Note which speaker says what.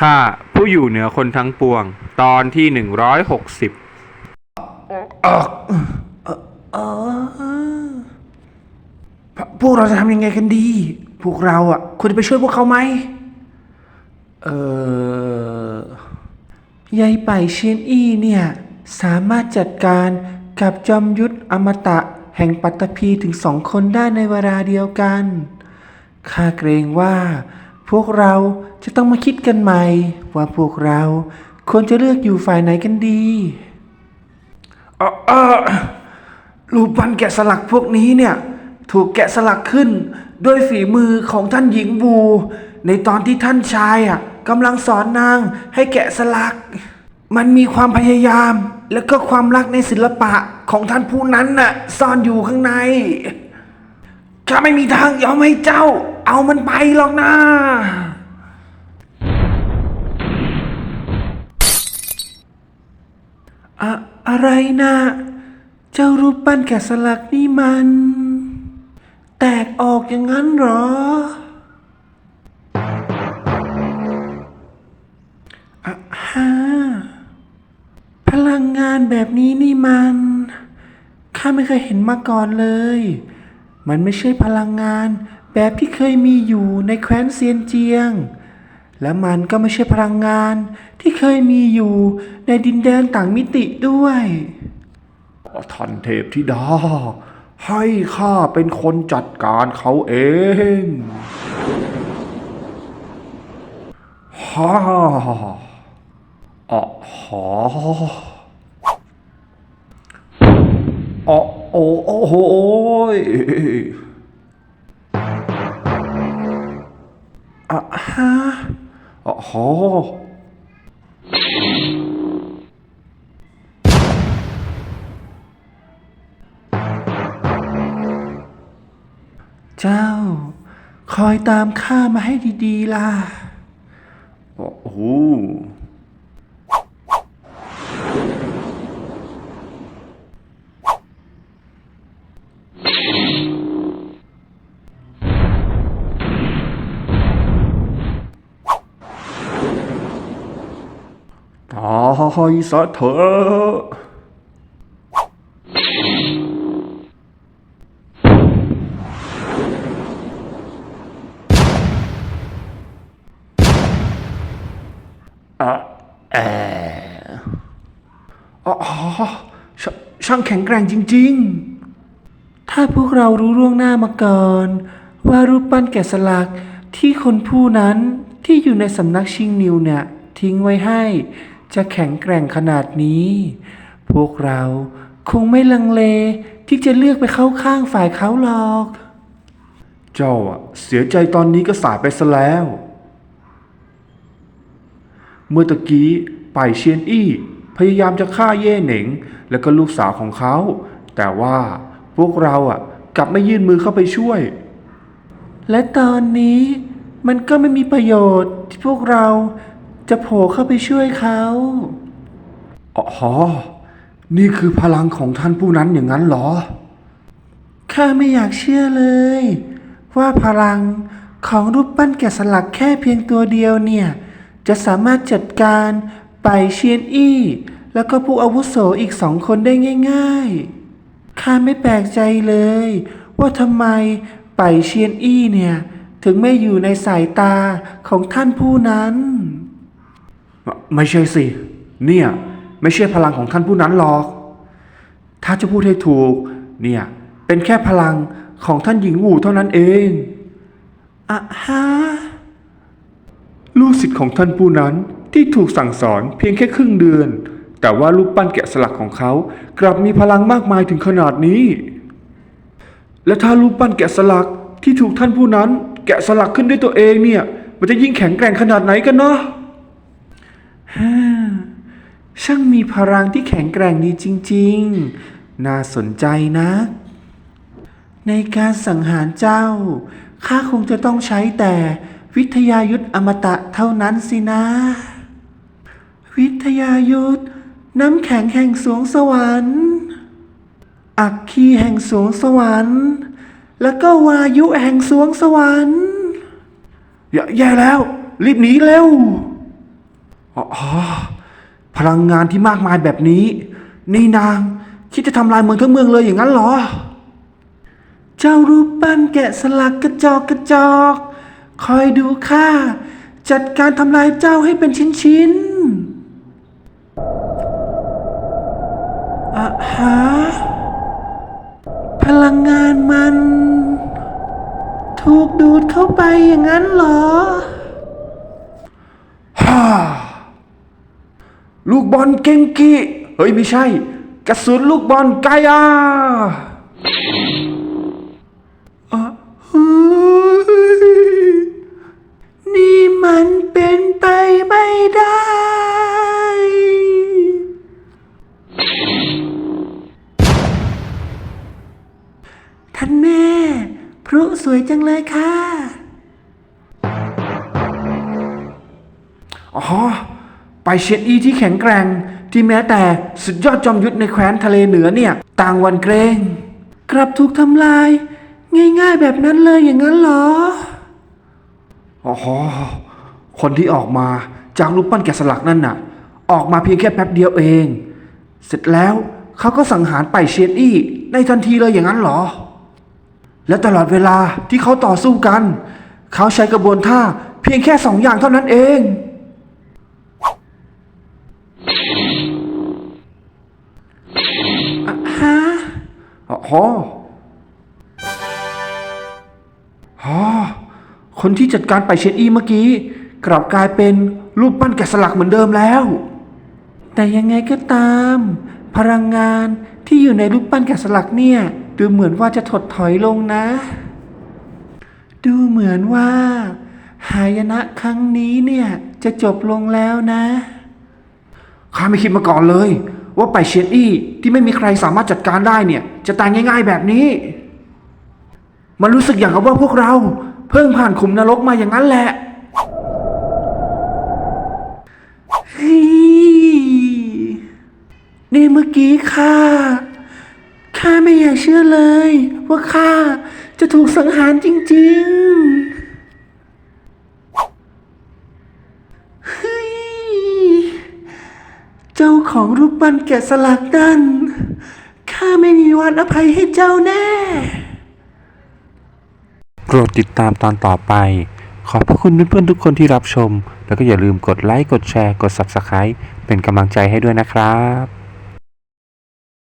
Speaker 1: ข้าผู้อยู่เหนือคนทั้งปวง ตอนที่หนึ่งร้อยหกสิบ
Speaker 2: พวกเราจะทำยังไงกันดี พวกเราอะควรจะไปช่วยพวกเขาไหม เออยายไปเชียนอี้เนี่ย สามารถจัดการกับจอมยุทธอมตะแห่งปัตตภีถึงสองคนได้ในเวลาเดียวกัน ข้าเกรงว่า พวกเราจะต้องมาคิดกันใหม่ ว่าพวกเราควรจะเลือกอยู่ฝ่ายไหนกันดีออรูปปั้นแกะสลักพวกนี้เนี่ย ถูกแกะสลักขึ้นด้วยฝีมือของท่านหญิงบู ในตอนที่ท่านชายอะกำลังสอนนางให้แกะสลัก มันมีความพยายาม แล้วก็ความรักในศิลปะของท่านผู้นั้นน่ะซ่อนอยู่ข้างในข้าไม่มีทางยอมให้เจ้า เอามันไปหรอกนะอะอะไรนะ เจ้ารูปปั้นแกะสลักนี่มัน แตกออกอย่างนั้นหรอ อะฮะพลังงานแบบนี้นี่มัน ข้าไม่เคยเห็นมาก่อนเลย มันไม่ใช่พลังงาน แบบที่เคยมีอยู่ในแคว้นเซียนเจียง และมันก็ไม่ใช่พลังงานที่เคยมีอยู่ในดินแดนต่างมิติด้วยท่านเทพธิดา ให้ข้าเป็นคนจัดการเขาเองฮ่าอ๋อหออ๋อโอ้โอ้โหย อะฮะอ๋อโหเจ้า คอยตามข้ามาให้ดี ๆ ล่ะ โอ้โหายซะเถอะอ๋อชช่างแข็งแกร่งจริง ๆ ถ้าพวกเรารู้ล่วงหน้ามาก่อน ว่ารูปปั้นแกะสลักที่คนผู้นั้นที่อยู่ในสำนักชิงนิวเนี่ย ทิ้งไว้ให้ จะแข็งแกร่งขนาดนี้ พวกเราคงไม่ลังเลที่จะเลือกไปเข้าข้างฝ่ายเขาหรอก เจ้าอะเสียใจตอนนี้ก็สายไปซะแล้ว เมื่อตะกี้ป่ายเชียนอี้พยายามจะฆ่าเย่เหน่ง และก็ลูกสาวของเขา แต่ว่าพวกเราอะกลับไม่ยื่นมือเข้าไปช่วย และตอนนี้มันก็ไม่มีประโยชน์ที่พวกเรา จะโผล่เข้าไปช่วยเขาอ๋อ นี่คือพลังของท่านผู้นั้นอย่างนั้นเหรอ ข้าไม่อยากเชื่อเลย ว่าพลังของรูปปั้นแกะสลักแค่เพียงตัวเดียวเนี่ย จะสามารถจัดการไปเชียนอี้ แล้วก็ผู้อาวุโสอีกสองคนได้ง่ายๆ ข้าไม่แปลกใจเลย ว่าทำไมไปเชียนอี้เนี่ย ถึงไม่อยู่ในสายตาของท่านผู้นั้น ไม่ใช่สิ เนี่ย ไม่ใช่พลังของท่านผู้นั้นหรอก ถ้าจะพูดให้ถูก เนี่ย เป็นแค่พลังของท่านหญิงวูเท่านั้นเองอะฮะลูกศิษย์ของท่านผู้นั้นที่ถูกสั่งสอนเพียงแค่ครึ่งเดือน แต่ว่ารูปปั้นแกะสลักของเขา กลับมีพลังมากมายถึงขนาดนี้ และถ้ารูปปั้นแกะสลักที่ถูกท่านผู้นั้น แกะสลักขึ้นด้วยตัวเองเนี่ย มันจะยิ่งแข็งแกร่งขนาดไหนกันเนาะ ฮ่าช่างมีพลังที่แข็งแกร่งดีจริง ๆ น่าสนใจนะ ในการสังหารเจ้า ข้าคงจะต้องใช้แต่วิทยายุทธอมตะเท่านั้นสินะ วิทยายุทธน้ำแข็งแห่งสวงสวรรค์ อักคีแห่งสวงสวรรค์ แล้วก็วายุแห่งสวงสวรรค์ อย่าแย่แล้ว รีบหนีเร็ว อ๋อ พลังงานที่มากมายแบบนี้ นี่นาง คิดจะทำลายเมืองทั้งเมืองเลยอย่างนั้นเหรอ เจ้ารูปปั้นแกะสลักกระจอกกระจอก คอยดูข้าจัดการทำลายเจ้าให้เป็นชิ้นๆอะฮะพลังงานมัน ถูกดูดเข้าไปอย่างนั้นเหรอฮ่า ลูกบอลเก่งกิเฮ้ยไม่ใช่ กระสุนลูกบอลไกอาอะเฮ้ยนี่มันเป็นไปไม่ได้ ท่านแม่พรุสวยจังเลยค่ะ อ๋อ ไปเชียนอีที่แข็งแกร่งที่แม้แต่สุดยอดจอมยุทธในแคว้นทะเลเหนือเนี่ย ต่างวันเกรง กลับถูกทำลาย ง่ายๆแบบนั้นเลยอย่างนั้นเหรออ๋อคนที่ออกมาจากรูปปั้นแกะสลักนั่นน่ะ ออกมาเพียงแค่แป๊บเดียวเอง เสร็จแล้วเขาก็สังหารไปเชียนอี้ในทันทีเลยอย่างนั้นเหรอ และตลอดเวลาที่เขาต่อสู้กัน เขาใช้กระบวนท่าเพียงแค่สองอย่างเท่านั้นเอง อ๋ออ๋อคนที่จัดการไปเชนอีเมื่อกี้ กลับกลายเป็นรูปปั้นแกะสลักเหมือนเดิมแล้ว แต่ยังไงก็ตาม พลังงานที่อยู่ในรูปปั้นแกะสลักเนี่ย ดูเหมือนว่าจะถดถอยลงนะ ดูเหมือนว่า หายนะครั้งนี้เนี่ยจะจบลงแล้วนะข้าไม่คิดมาก่อนเลย ว่าไปเชียนอี้ที่ไม่มีใครสามารถจัดการได้เนี่ย จะตายง่าย ๆแบบนี้ มันรู้สึกอย่างกับว่าพวกเรา เพิ่งผ่านขุมนรกมาอย่างนั้นแหละฮ้ยนี่เมื่อกี้ข้าข้าไม่อยากเชื่อเลย ว่าข้าจะถูกสังหารจริง ๆเฮ้ย เจ้า ของรูปปั้นแกะสลักนั่นข้าไม่มีวันอภัยให้เจ้าแน่
Speaker 1: โปรดติดตามตอนต่อไป ขอบพระคุณเพื่อนๆทุกคนที่รับชม แล้วก็อย่าลืมกดไลค์ กดแชร์ กด Subscribe เป็นกำลังใจให้ด้วยนะครับ